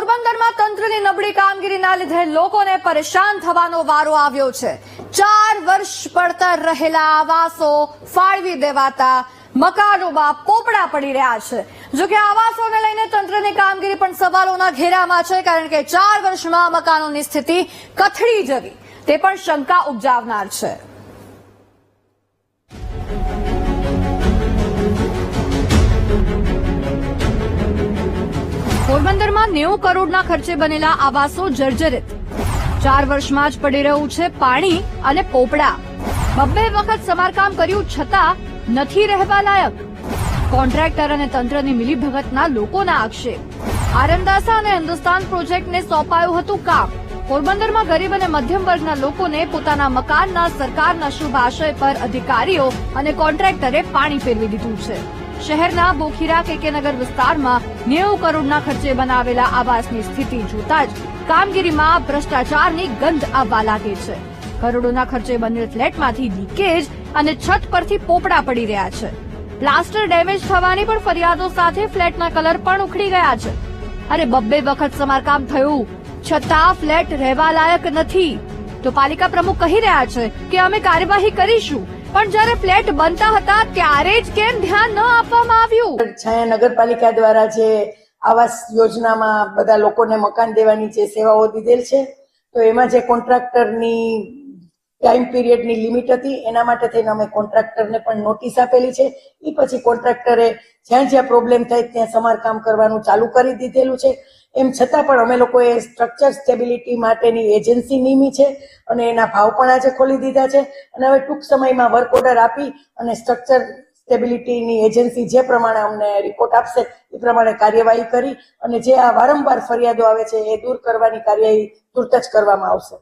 પોરબંદરમાં તંત્રની નબળી કામગીરીના લીધે લોકોને પરેશાન થવાનો વારો આવ્યો છે. ચાર વર્ષ પડતર રહેલા આવાસો ફાળવી દેવાતા મકાનોમાં પોપડા પડી રહ્યા છે. જોકે આવાસોને લઈને તંત્રની કામગીરી પણ સવાલોના ઘેરામાં છે, કારણ કે ચાર વર્ષમાં મકાનોની સ્થિતિ કથળી જવી. તે પણ શંકા ઉપજાવનાર છે. પોરબંદરમાં નેવું કરોડના ખર્ચે બનેલા આવાસો જર્જરિત. ચાર વર્ષમાં જ પડી રહ્યું છે પાણી અને પોપડા. બબ્બે વખત સમારકામ કર્યું છતાં નથી રહેવા લાયક. કોન્ટ્રાક્ટર અને તંત્રની મિલીભગતના લોકોના આક્ષેપ. આરંદાસા અને હિન્દુસ્તાન પ્રોજેક્ટને સોંપાયું હતું કામ. પોરબંદરમાં ગરીબ અને મધ્યમ વર્ગના લોકોને પોતાના મકાનના સરકારના શુભ આશય પર અધિકારીઓ અને કોન્ટ્રાક્ટરે પાણી ફેરવી દીધું છે. શહેરના બોખીરા કેકેનગર વિસ્તારમાં નેવું કરોડના ખર્ચે બનાવેલા આવાસની સ્થિતિ જોતા જ કામગીરીમાં ભ્રષ્ટાચારની ગંધ આવવા લાગે છે. કરોડોના ખર્ચે બનેલ ફ્લેટમાંથી લીકેજ અને છત પરથી પોપડા પડી રહ્યા છે. પ્લાસ્ટર ડેમેજ થવાની પણ ફરિયાદો સાથે ફ્લેટના કલર પણ ઉખડી ગયા છે. અરે બબ્બે વખત સમારકામ થયું. છતાં ફ્લેટ રહેવા લાયક નથી. તો પાલિકા પ્રમુખ કહી રહ્યા છે કે અમે કાર્યવાહી કરીશું. પણ જ્યારે ફ્લેટ બનતા હતા ત્યારે જ કેમ ધ્યાન ન આપવામાં આવ્યું? છાયા નગરપાલિકા દ્વારા જે આવાસ યોજનામાં બધા લોકોને મકાન દેવાની જે સેવાઓ દીધેલ છે, તો એમાં જે કોન્ટ્રાક્ટરની ટાઈમ પીરિયડની લિમિટ હતી. એના માટે થઈને અમે કોન્ટ્રાક્ટરને પણ નોટિસ આપેલી છે. એ પછી કોન્ટ્રાક્ટરે જ્યાં જ્યાં પ્રોબ્લેમ થાય ત્યાં સમારકામ કરવાનું ચાલુ કરી દીધેલું છે. એમ છતાં પણ અમે લોકોએ સ્ટ્રક્ચર સ્ટેબિલિટી માટેની એજન્સી નિમી છે અને એના ભાવ પણ આજે ખોલી દીધા છે. અને હવે ટૂંક સમયમાં વર્ક ઓર્ડર આપી અને સ્ટ્રક્ચર સ્ટેબિલિટીની એજન્સી જે પ્રમાણે અમને રિપોર્ટ આપશે, એ પ્રમાણે કાર્યવાહી કરી અને જે આ વારંવાર ફરિયાદો આવે છે, એ દૂર કરવાની કાર્યવાહી તુરત જ કરવામાં આવશે.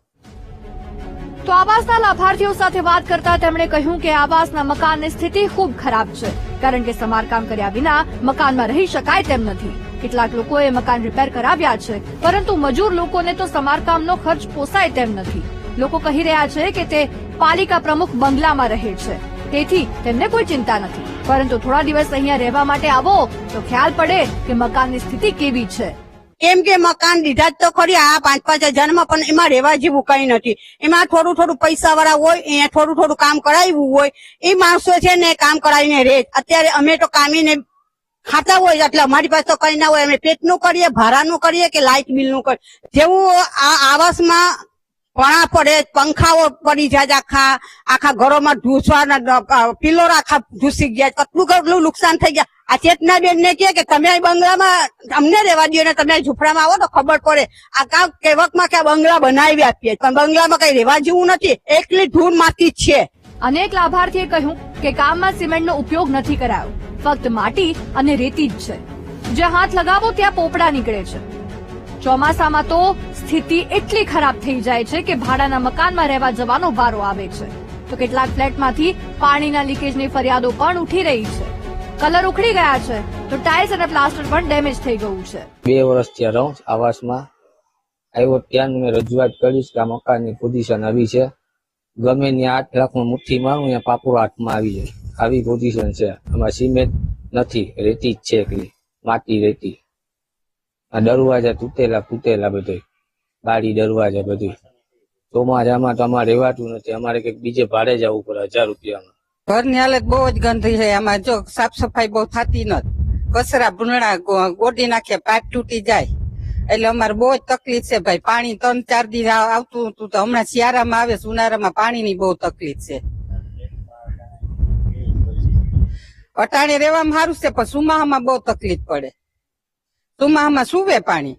તો આવાસના લાભાર્થીઓ સાથે વાત કરતા તેમણે કહ્યું કે આવાસના મકાનની સ્થિતિ ખૂબ ખરાબ છે, કારણ કે સમારકામ કર્યા વિના મકાનમાં રહી શકાય તેમ નથી. કેટલાક લોકોએ મકાન રિપેર કરાવ્યા છે, પરંતુ મજૂર લોકોને તો સમારકામનો ખર્ચ પોસાય તેમ નથી. લોકો કહી રહ્યા છે કે તે પાલિકા પ્રમુખ બંગલામાં રહે છે, તેથી તેમને કોઈ ચિંતા નથી. પરંતુ થોડા દિવસ અહીંયા રહેવા માટે આવો, તો ખ્યાલ પડે કે મકાનની સ્થિતિ કેવી છે. કેમ કે મકાન લીધા જ તો ખરી, આ પાંચ પાંચ હજારમાં પણ એમાં રહેવા જેવું કઈ નથી. એમાં થોડું થોડું પૈસા વાળા હોય એ થોડું થોડું કામ કરાવ્યું હોય, એ માણસો છે ને કામ કરાવીને રહે. અત્યારે અમે તો કામીને ખાતા હોય, એટલે અમારી પાસે તો કઈ ના હોય. અમે પેટનું કરીએ ભાડાનું કરીએ કે લાઇટ બિલનું કરીએ. જેવું આ આવાસમાં પણા પડે, પંખાઓ પડી જાય આખા આખા ઘરોમાં ઢૂસવાના પિલોર આખા ઢૂસી ગયા કેટલું કેટલું નુકસાન થઈ ગયા. આ ચેતનાબેન ને કહે કે તમે બંગલામાં અમને રહેવા દો ને તમે ઝૂંપડામાં આવો તો ખબર પડે. આ કામ કેવકમાં કે બંગલા બનાવી આપીએ. પણ બંગલામાં કઈ રહેવા જેવું નથી. એકલી ધૂળ માટી છે. અનેક લાભાર્થીએ કહ્યું કે કામમાં સિમેન્ટનો ઉપયોગ નથી કરાયો. ફક્ત માટી અને રેતી જ છે. જ્યાં હાથ લગાવો ત્યાં પોપડા નીકળે છે. ચોમાસામાં તો સ્થિતિ એટલી ખરાબ થઈ જાય છે કે ભાડાના મકાનમાં રહેવા જવાનો વારો આવે છે. તો કેટલાક ફ્લેટમાંથી પાણીના લીકેજની ફરિયાદો પણ ઉઠી રહી છે. કલર ઉખડી ગયા છે, તો ટાઇલ્સ અને પ્લાસ્ટર પણ ડેમેજ થઈ ગયું છે. બે વર્ષ ત્યાં રહું, આવાસમાં આવ્યો, ત્યાં મેં રજૂઆત કરીશ કે આ મકાનની પોઝિશન આવી છે. ગમે ત્યાં આઠ લાખમાં મુઠ્ઠી મારું ત્યાં પાપુરો હાથમાં આવી જાય. આવી પોઝિશન છે. આમાં સિમેન્ટ નથી, રેતી જ છે એકલી, માટી રેતી. આ દરવાજા તૂટેલા ફૂટેલા બધે, બારી દરવાજા બધું. ચોમાસામાં તો અમારે રહેવાતું નથી, અમારે કંઈક બીજે ભાડે જવું પડે, હજાર રૂપિયામાં. ઘરની હાલત બહુ જ ગંદી છે. એમાં જો સાફ સફાઈ બહુ થતી નથી. કચરા ભૂંગળા ગોડી નાખે પાઇપ તૂટી જાય. એટલે અમારે બહુ જ તકલીફ છે ભાઈ. પાણી ત્રણ, ચાર દિન આવતું હતું તો હમણાં શિયાળામાં આવે છે ઉનાળામાં પાણીની બહુ તકલીફ છે. અટાણે રહેવામાં સારું છે, પણ સુમાહામાં બહુ તકલીફ પડે. સુમાહામાં સુવે પાણી?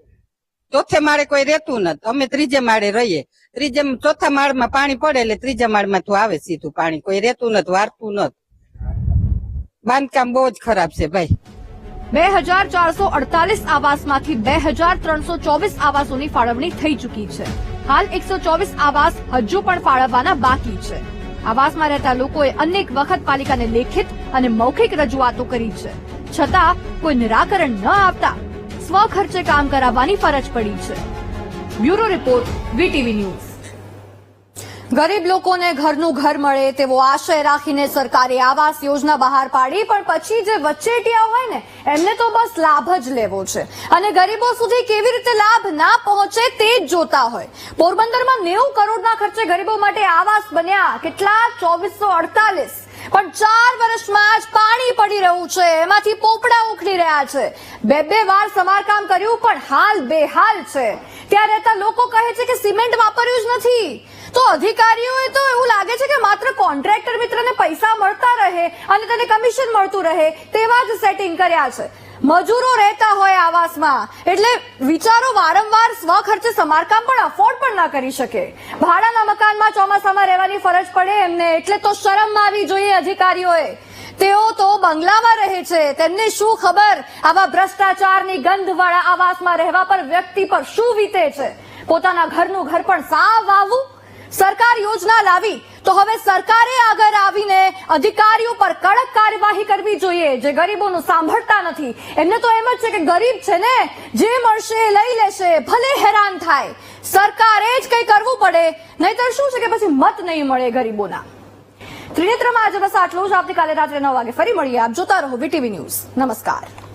ચોથે માળે કોઈ રહેતું નથી. અમે ત્રીજે માળે રહીએ. ત્રીજે ચોથા માળમાં પાણી પડે એટલે ત્રીજા માળમાં તો આવે સીધું પાણી. કોઈ રહેતું નથી, વારતું નથી. બાંધકામ બહુ જ ખરાબ છે ભાઈ. બે હજાર ચારસો અડતાલીસ આવાસમાંથી બે હજાર ત્રણસો ચોવીસ આવાસોની ફાળવણી થઈ ચૂકી છે. હાલ એકસો ચોવીસ આવાસ હજુ પણ ફાળવવાના બાકી છે. આવાસમાં રહેતા લોકોએ અનેક વખત પાલિકાને લેખિત અને મૌખિક રજૂઆતો કરી છે. છતાં કોઈ નિરાકરણ ન આપતા સ્વખર્ચે કામ કરાવવાની ફરજ પડી છે. Bureau report, VTV news. ગરીબ લોકોને ઘરનું ઘર મળે તેવો આશય રાખીને સરકારે આવાસ યોજના બહાર પાડી, પણ પછી જે વચેટિયા હોય ને, એમને તો બસ લાભ જ લેવો છે. અને ગરીબો સુધી કેવી રીતે લાભ ના પહોંચે તે જ જોતા હોય. પોરબંદરમાં નેવું કરોડના ખર્ચે ગરીબો માટે આવાસ બન્યા, કેટલા? ચોવીસો અડતાલીસ. પણ ચાર વર્ષમાં જ પાણી પડી રહ્યું છે. એમાંથી પોપડા ઉખડી રહ્યા છે. બે બે વાર સમારકામ કર્યું, પણ હાલ બેહાલ છે. ત્યાં રહેતા લોકો કહે છે કે સિમેન્ટ વાપર્યું જ નથી. તો અધિકારીઓએ તો એવું લાગે છે કે માત્ર કોન્ટ્રાક્ટર મિત્રને પૈસા મળતા રહે અને તેને કમિશન મળતું રહે, તેવા જ સેટિંગ કર્યા છે. મજૂરો રહેતા હોય આવાસમાં. એટલે વિચારો વારંવાર સ્વખર્ચે સમારકામ પણ અફોર્ડ પણ ના કરી શકે. ભાડાના મકાનમાં ચોમાસામાં રહેવાની ફરજ પડે એમને, એટલે તો શરમ આવી જોઈએ અધિકારીઓએ. તેઓ તો બંગલામાં રહે છે. તેમને શું ખબર આવા ભ્રષ્ટાચારની ગંધવાળા આવાસમાં રહેવા પર વ્યક્તિ પર શું વીતે છે? પોતાના ઘરનું ઘર પણ સાવ આવું સરકાર યોજના લાવી તો હવે સરકારે આગળ આવીને અધિકારીઓ પર કડક કાર્યવાહી કરવી જોઈએ, જે ગરીબોનું સાંભળતા નથી. એમને તો એમ જ છે કે ગરીબ છે ને, જે મળશે લઈ લેશે, ભલે હેરાન થાય. સરકારે જ કંઈ કરવું પડે, નહીતર શું છે કે પછી મત નહીં મળે ગરીબોના. ત્રિનેત્રમાં આજે બસ આટલું જ. આવતીકાલે રાત્રે નવ વાગે ફરી મળીએ આપ જોતા રહો વીટીવી ન્યૂઝ. નમસ્કાર.